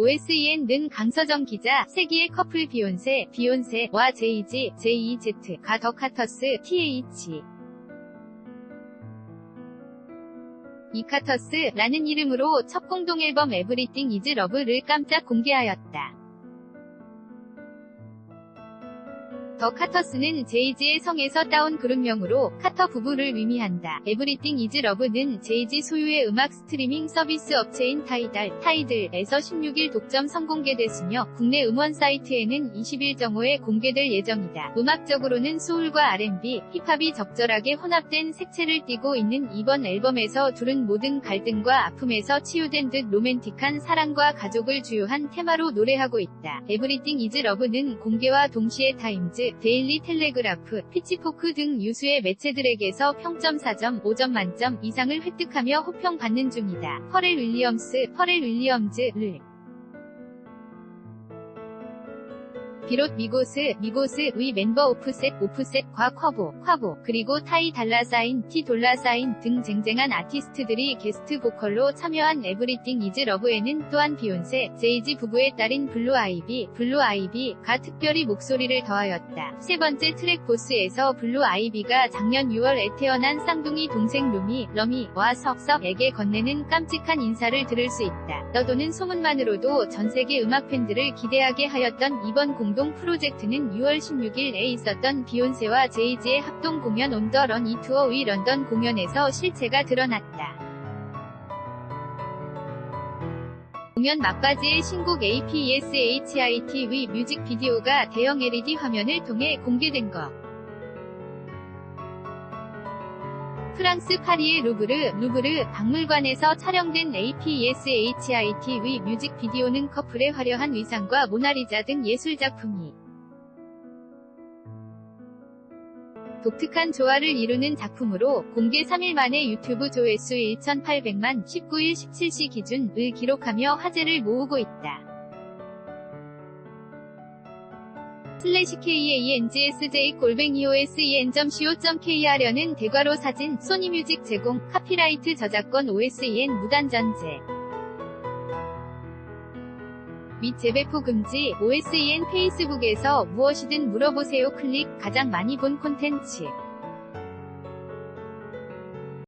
OSEN 는 강서정 기자, 세기의 커플 비욘세, 비욘세와 제이지, JEZ가 더 카터스, TH. 이카터스라는 이름으로 첫 공동 앨범 에브리띵 이즈 러브를 깜짝 공개하였다. 더 카터스는 제이지의 성에서 따온 그룹명으로 카터 부부를 의미한다. 에브리띵 이즈 러브는 제이지 소유의 음악 스트리밍 서비스 업체인 타이달, 타이들에서 16일 독점 선공개됐으며 국내 음원 사이트에는 20일 정오에 공개될 예정이다. 음악적으로는 소울과 R&B, 힙합이 적절하게 혼합된 색채를 띠고 있는 이번 앨범에서 둘은 모든 갈등과 아픔에서 치유된 듯 로맨틱한 사랑과 가족을 주요한 테마로 노래하고 있다. 에브리띵 이즈 러브는 공개와 동시에 타임즈, 데일리 텔레그라프, 피치포크 등 유수의 매체들에게서 평점 4점, 5점 만점 이상을 획득하며 호평받는 중이다. 퍼렐 윌리엄스, 퍼렐 윌리엄즈 를 비롯 미고스, 미고스의 멤버 오프셋, 오프셋과 쿼보, 쿼보, 그리고 타이 달라사인, 티 돌라사인 등 쟁쟁한 아티스트들이 게스트 보컬로 참여한 에브리띵 이즈 러브에는 또한 비욘세, 제이지 부부의 딸인 블루 아이비, 블루 아이비가 특별히 목소리를 더하였다. 세 번째 트랙 보스에서 블루 아이비가 작년 6월에 태어난 쌍둥이 동생 루미, 러미와 석석에게 건네는 깜찍한 인사를 들을 수 있다. 너도는 소문만으로도 전세계 음악 팬들을 기대하게 하였던 이번 공동 공동 프로젝트는 6월 16일에 있었던 비욘세와 제이지의 합동 공연 온 더 런 이 투어의 런던 공연에서 실체가 드러났다. 공연 막바지에 신곡 APSHIT의 뮤직비디오가 대형 LED 화면을 통해 공개된 것. 프랑스 파리의 루브르, 루브르 박물관에서 촬영된 APSHIT의 뮤직비디오는 커플의 화려한 의상과 모나리자 등 예술작품이 독특한 조화를 이루는 작품으로 공개 3일 만에 유튜브 조회수 1,800만 19일 17시 기준을 기록하며 화제를 모으고 있다. 슬래시 KANGSJ 골뱅이 OSEN.co.kr려는 대괄호 사진, 소니뮤직 제공, 카피라이트 저작권 OSEN 무단전제. 및 재배포 금지, OSEN 페이스북에서 무엇이든 물어보세요 클릭, 가장 많이 본 콘텐츠